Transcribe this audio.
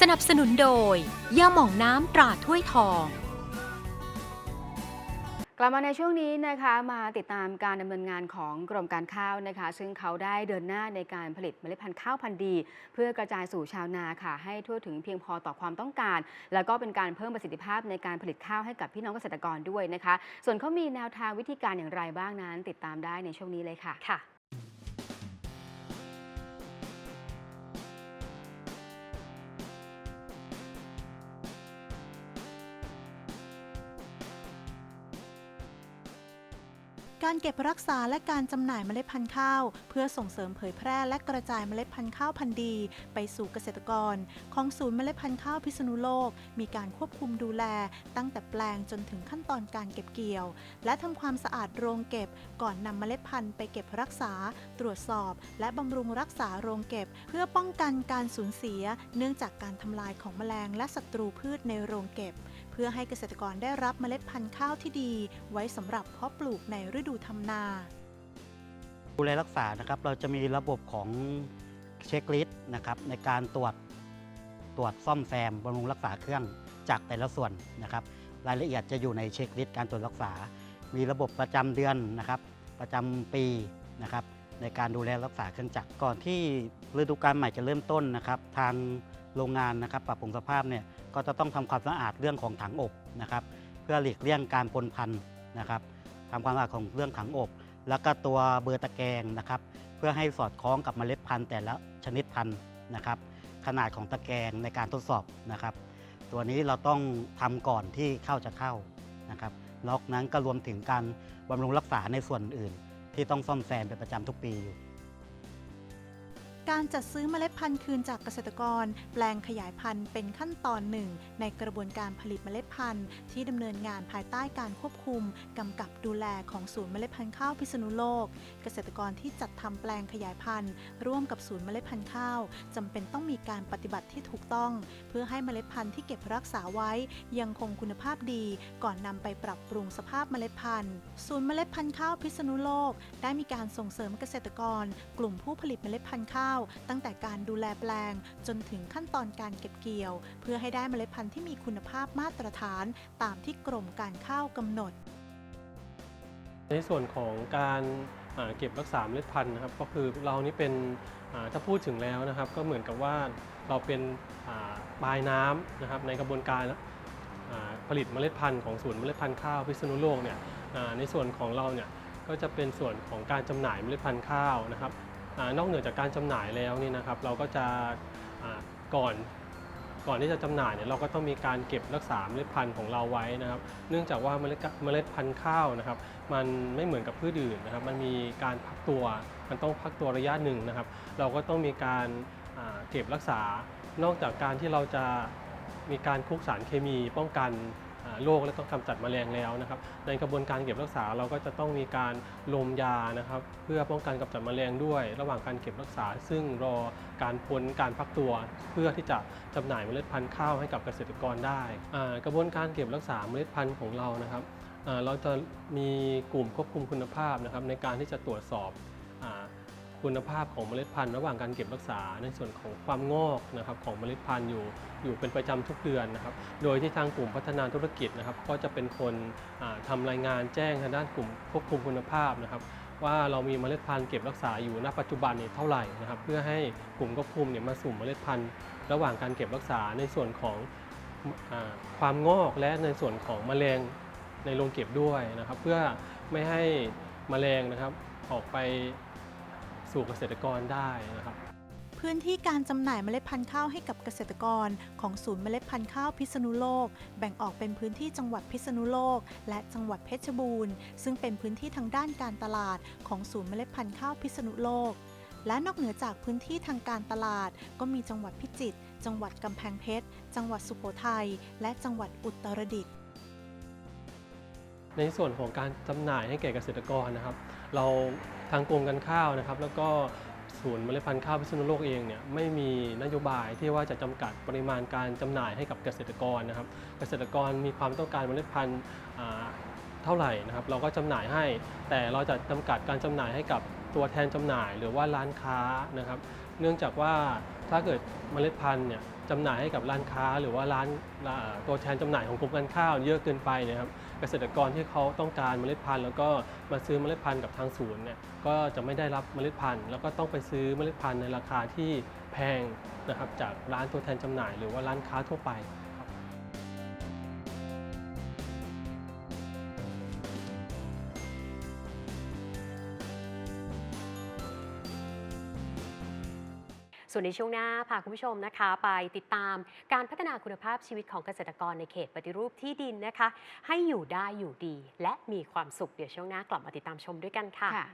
สนับสนุนโดยยาหม่องน้ำตราถ้วยทอง กลับมาในช่วงนี้นะคะมาติดตามการดำเนินงานของกรมการข้าวนะคะ ซึ่งเขาได้เดินหน้าในการผลิตเมล็ดพันธุ์ข้าวพันธุ์ดี เพื่อกระจายสู่ชาวนาค่ะ ให้ทั่วถึงเพียงพอต่อความต้องการ แล้วก็เป็นการเพิ่มประสิทธิภาพในการผลิตข้าวให้กับพี่น้องเกษตรกรด้วยนะคะ ส่วนเขามีแนวทางวิธีการอย่างไรบ้างนั้น ติดตามได้ในช่วงนี้เลยค่ะ ค่ะ การเก็บรักษาและการจำหน่ายเมล็ดพันธุ์ข้าว เพื่อส่งเสริมเผยแพร่และกระจายเมล็ดพันธุ์ข้าวพันธุ์ดี ไปสู่เกษตรกร ของศูนย์เมล็ดพันธุ์ข้าวพิษณุโลก มีการควบคุมดูแล ตั้งแต่แปลงจนถึงขั้นตอนการเก็บเกี่ยว และทำความสะอาดโรงเก็บ ก่อนนำเมล็ดพันธุ์ไปเก็บรักษา ตรวจสอบ และบำรุงรักษาโรงเก็บ เพื่อป้องกันการสูญเสีย เนื่องจากการทำลายของแมลงและศัตรูพืชในโรงเก็บ พื่อให้เกษตรกรได้รับเมล็ดพันธุ์ข้าวที่ดี ไว้สำหรับเพาะปลูกในฤดูทำนา ดูแลรักษานะครับเราจะมีระบบของเช็คลิสต์นะครับในการตรวจตรวจซ่อมแซมบำรุงรักษาเครื่องจากแต่ละส่วนนะครับ รายละเอียดจะอยู่ในเช็คลิสต์การตรวจรักษา มีระบบประจำเดือนนะครับ ประจำปีนะครับ ในการดูแลรักษาเครื่องจักรก่อนที่ฤดูกาลใหม่จะเริ่มต้นนะครับ ทางโรงงานนะครับปรับปรุงสภาพเนี่ย ก็จะต้องทำความสะอาดเรื่องของถังอบนะครับ เพื่อหลีกเลี่ยงการปนพันธุ์นะครับทำความสะอาดของเรื่องถังอบ แล้วก็ตัวเบอร์ตะแกรงนะครับ เพื่อให้สอดคล้องกับเมล็ดพันธุ์แต่ละชนิดพันธุ์นะครับ ขนาดของตะแกรงในการทดสอบนะครับ ตัวนี้เราต้องทำก่อนที่เข้าจะเข้านะครับนอกนั้นก็รวมถึงการบำรุงรักษาในส่วนอื่น ที่ต้องซ่อมแซมเป็นประจำทุกปีอยู่ การจัดซื้อเมล็ดพันธุ์คืนจากเกษตรกร แปลงขยายพันธุ์เป็นขั้นตอนหนึ่ง ในกระบวนการผลิตเมล็ดพันธุ์ ที่ดำเนินงานภายใต้การควบคุมกำกับดูแลของศูนย์เมล็ดพันธุ์ข้าวพิษณุโลก เกษตรกรที่จัดทำแปลงขยายพันธุ์ ร่วมกับศูนย์เมล็ดพันธุ์ข้าวจำเป็นต้องมีการปฏิบัติที่ถูกต้อง เพื่อให้เมล็ดพันธุ์ที่เก็บรักษาไว้ ยังคงคุณภาพดี ก่อนนำไปปรับปรุงสภาพเมล็ดพันธุ์ ศูนย์เมล็ดพันธุ์ข้าวพิษณุโลก ได้มีการส่งเสริมเกษตรกร กลุ่มผู้ผลิตเมล็ดพันธุ์ข้าวตั้งแต่การดูแลแปลง จนถึงขั้นตอนการเก็บเกี่ยว เพื่อให้ได้เมล็ดพันธุ์ที่มีคุณภาพมาตรฐานตามที่กรมการข้าวกำหนด ในส่วนของการเก็บรักษาเมล็ดพันธุ์นะครับก็คือเรานี่เป็นถ้าพูดถึงแล้วนะครับ ก็เหมือนกับว่าเราเป็นอ่าปลายน้ำนะครับในกระบวนการผลิตเมล็ดพันธุ์ของศูนย์เมล็ดพันธุ์ข้าวพิษณุโลกเนี่ยในส่วนของเราเนี่ยก็จะเป็นส่วนของการจำหน่ายเมล็ดพันธุ์ข้าวนะครับ นอกเหนือจากการจำหน่ายแล้วนี่นะครับเราก็จะก่อนก่อนที่จะจำหน่ายเนี่ยเราก็ต้องมีการเก็บรักษาเมล็ดพันธุ์ของเราไว้นะครับ เนื่องจากว่าเมล็ดเมล็ดพันธุ์ข้าวนะครับ มันไม่เหมือนกับพืชอื่นนะครับ มันมีการพักตัว มันต้องพักตัวระยะหนึ่งนะครับ เราก็ต้องมีการเก็บรักษา นอกจากการที่เราจะมีการคลุกสารเคมีป้องกัน โรคและก็กำจัดมแมลงแล้วนะครับในกระบวนการเก็บรักษาเราก็จะต้องมีการลมยานะครับเพื่อป้องกันกำจัดมแมลงด้วย ระหว่างการเก็บรักษา ซึ่งรอการพ้นการพักตัว เพื่อที่จะจำหน่ายเมล็ดพันธุ์ข้าวให้กับเกษตรกรได้ กระบวนการเก็บรักษาเมล็ดพันธุ์ของเรานะครับเราจะมีกลุ่มควบคุมคุณภาพนะครับในการที่จะตรวจสอบ คุณภาพของเมล็ดพันธุ์ระหว่างการเก็บรักษาในส่วนของความงอกนะครับของเมล็ดพันธุ์อยู่อยู่เป็นประจำทุกเดือนนะครับ โดยที่ทางกลุ่มพัฒนาธุรกิจนะครับ ก็จะเป็นคนอ่าทำรายงานแจ้งทางด้านกลุ่มควบคุมคุณภาพนะครับ ว่าเรามีเมล็ดพันธุ์เก็บรักษาอยู่ณปัจจุบันนี้เท่าไหร่นะครับ เพื่อให้กลุ่มควบคุมเนี่ยมาสุ่มเมล็ดพันธุ์ระหว่างการเก็บรักษาในส่วนของอความงอกและในส่วนของแมลงในโรงเก็บด้วยนะครับ เพื่อไม่ให้แมลงนะครับออกไป สู่เกษตรกรได้นะครับพื้นที่การจำหน่ายเมล็ดพันธุ์ข้าวให้กับเกษตรกร ของศูนย์เมล็ดพันธุ์ข้าวพิษณุโลก แบ่งออกเป็นพื้นที่จังหวัดพิษณุโลก และจังหวัดเพชรบูรณ์ ซึ่งเป็นพื้นที่ทางด้านการตลาด ของศูนย์เมล็ดพันธุ์ข้าวพิษณุโลก และนอกเหนือจากพื้นที่ทางการตลาด ก็มีจังหวัดพิจิตรจังหวัดกำแพงเพชร จังหวัดสุโขทัยและจังหวัดอุตรดิตถ์ในส่วนของการจำหน่ายให้แก่เกษตรกรนะครับ เราทางกรมการข้าวนะครับ แล้วก็ศูนย์เมล็ดพันธุ์ข้าวพิษณุโลกเองเนี่ยไม่มีนโยบายที่ว่าจะจำกัดปริมาณการจำหน่ายให้กับเกษตรกรนะครับ เกษตรกรมีความต้องการเมล็ดพันธุ์เท่าไหร่นะครับ เราก็จำหน่ายให้ แต่เราจะจำกัดการจำหน่ายให้กับตัวแทนจำหน่าย หรือว่าร้านค้านะครับ เนื่องจากว่าถ้าเกิดเมล็ดพันธุ์เนี่ยจำหน่ายให้กับร้านค้า หรือว่าร้านตัวแทนจำหน่ายของกรมการข้าวเยอะเกินไปเนะครับ เกษตรกรที่เขาต้องการเมล็ดพันธุ์ แล้วก็มาซื้อเมล็ดพันธุ์กับทางศูนย์เนี่ยก็จะไม่ได้รับเมล็ดพันธุ์ แล้วก็ต้องไปซื้อเมล็ดพันธุ์ในราคาที่แพงนะครับจากร้านตัวแทนจำหน่าย หรือว่าร้านค้าทั่วไป ส่วนในช่วงหน้าพาคุณผู้ชมนะคะ ไปติดตามการพัฒนาคุณภาพชีวิตของเกษตรกรในเขตปฏิรูปที่ดินนะคะ ให้อยู่ได้อยู่ดี และมีความสุขเดี๋ยวช่วงหน้ากลับมาติดตามชมด้วยกันค่ะ ค่ะ